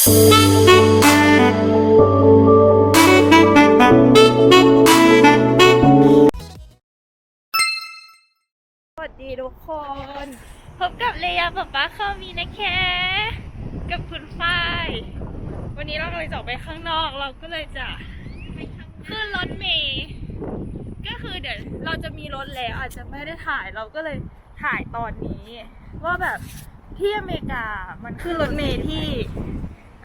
สวัสดีทุกคน พบกับเลยาป๊าป๊าเข้ามีนะคะ กับคุณฝ้าย วันนี้เรากำลังจะออกไปข้างนอกเราก็เลยจะขึ้นรถเมย์ก็คือเดี๋ยวเราจะมีรถแล้วอาจจะไม่ได้ถ่ายเราก็เลยถ่ายตอนนี้ ว่าแบบที่อเมริกามันขึ้นรถเมย์ที่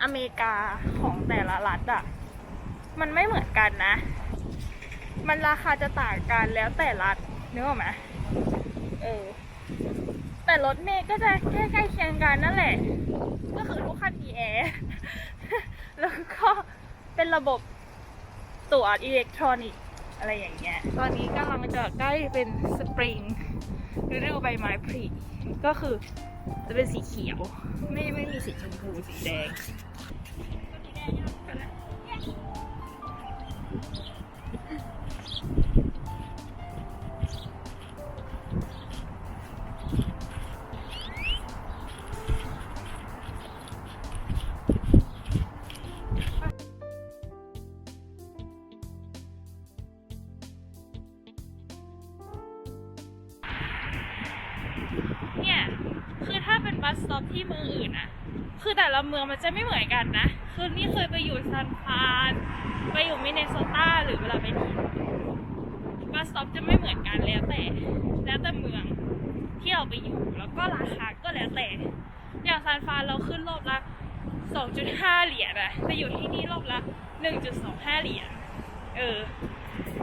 อเมริกาของแต่ละรัฐอะมันไม่เหมือนกันนะ มันราคาจะต่างกันแล้วแต่รัฐนึกออกไหมเออ แต่รถเมย์ก็จะใกล้ๆเคียงกันนั่นแหละ ก็คือทุกคันมีแอร์แล้วก็เป็นระบบตั๋วอิเล็กทรอนิกส์อะไรอย่างเงี้ย ตอนนี้กำลังจะใกล้เป็นสปริงฤดูใบไม้ผลิก็คือ จะเป็นสีเขียว ไม่ไม่มีสีชมพูสีแดง เป็นบัสสต็อปที่เมืองอื่นอะคือแต่ละเมืองมันจะไม่เหมือนกันนะ คือนี่เคยไปอยู่ซันฟรานไปอยู่มินเนโซตาหรือเวลาไปที่บัสสต็อปจะไม่เหมือนกันแล้วแต่ แล้วแต่เมืองที่เราไปอยู่แล้วก็ราคาก็แล้วแต่ อย่างซันฟรานเราขึ้นรอบละ 2.5 เหรียญอะแต่อยู่ที่นี่รอบละ 1.25 เหรียญ เออ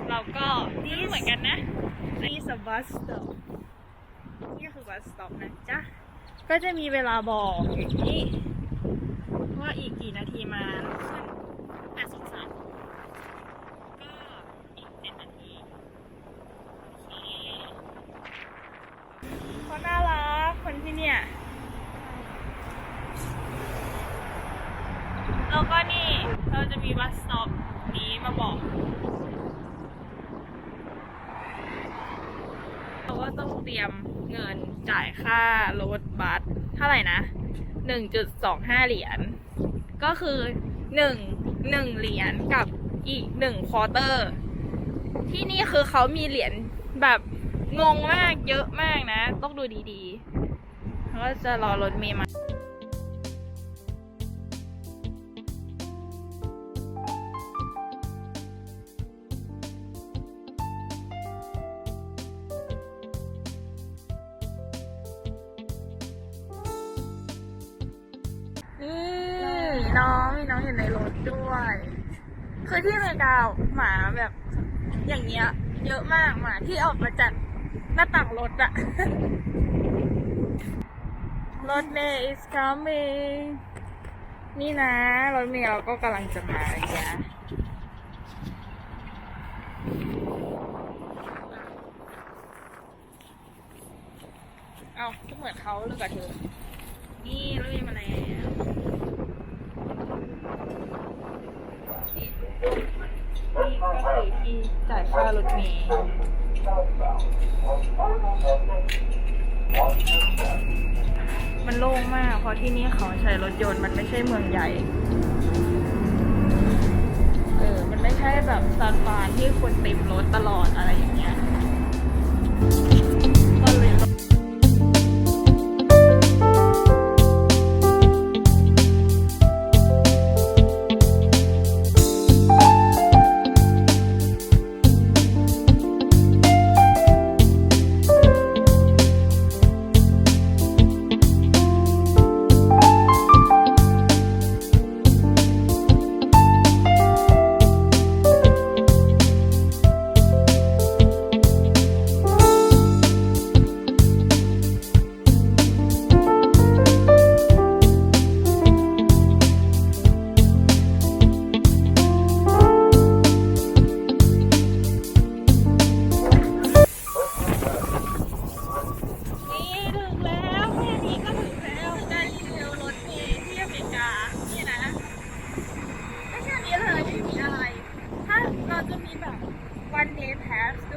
เราก็ไม่เหมือนกันนะ นี่สบัสต็อปนี่คือบัสสต็อปนะจ๊ะ ก็จะมีเวลาบอกอย่างนี้ ว่าอีกกี่นาทีมาขึ้นแปดสองสามก็อีกเจ็ดนาทีโอเคเขาน่ารักคนที่เนี่ย แล้วก็นี่เราจะมีบัสสต็อปนี้มาบอกเราก็ต้องเตรียมเงินจ่ายค่ารถ เท่าไหร่นะหนึ่งจุดสองห้าเหรียญ ก็คือหนึ่งหนึ่งเหรียญกับอีกหนึ่งควอเตอร์ ที่นี่คือเขามีเหรียญแบบงงมากเยอะมากนะ ต้องดูดีๆก็จะรอรถเมย์มา น้องมีน้องอยู่ในรถด้วยคือที่อเมริกาหมาแบบ อย่างเงี้ย เยอะมากหมาที่ออกมาจากหน้าต่างรถอะรถเมย์ is coming นี่นะ รถเมย์เราก็กำลังจะมาเลยจ้ะเอาก็เหมือนเขาเลยกับเธอ นี่รถเมย์มาแล้ว นี่ก็คือที่จ่ายค่ารถเมล์มันโล่งมาก เพราะที่นี่เขาใช้รถยนต์มันไม่ใช่เมืองใหญ่ เออ มันไม่ใช่แบบซานฟานที่คนเต็มรถตลอดอะไรอย่างเงี้ย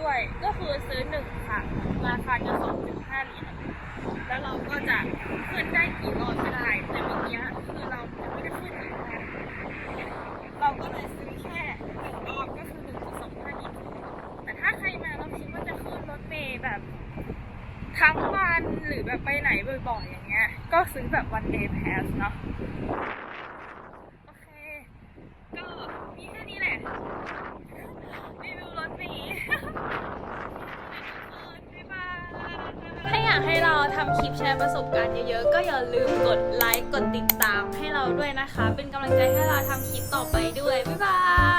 วย ก็คือซื้อหนึ่งค่ะ ราคาจะสองจุดห้าเหรียญแล้วเราก็จะขึ้นได้กี่รอบก็ได้ แต่เมื่อกี้คือเราไม่ได้ขึ้นเลยะเราก็เลยซื้อแค่หนึ่งรอบก็คือหนึ่งจุดสองห้าเหรียญแต่ถ้าใครมาเราคิดว่าจะขึ้นรถเมย์แบบทั้งวันหรือแบบไปไหนบ่อยๆอย่างเงี้ย ก็ซื้อแบบวันเดย์แพสเนาะ โอเค ก็มีแค่นี้แหละากให้เราทำคลิปแชร์ประสบการณ์เยอะๆ ก็อย่าลืมกดไลค์ กดติดตามให้เราด้วยนะคะ เป็นกำลังใจให้เราทำคลิปต่อไปด้วย บ๊ายบาย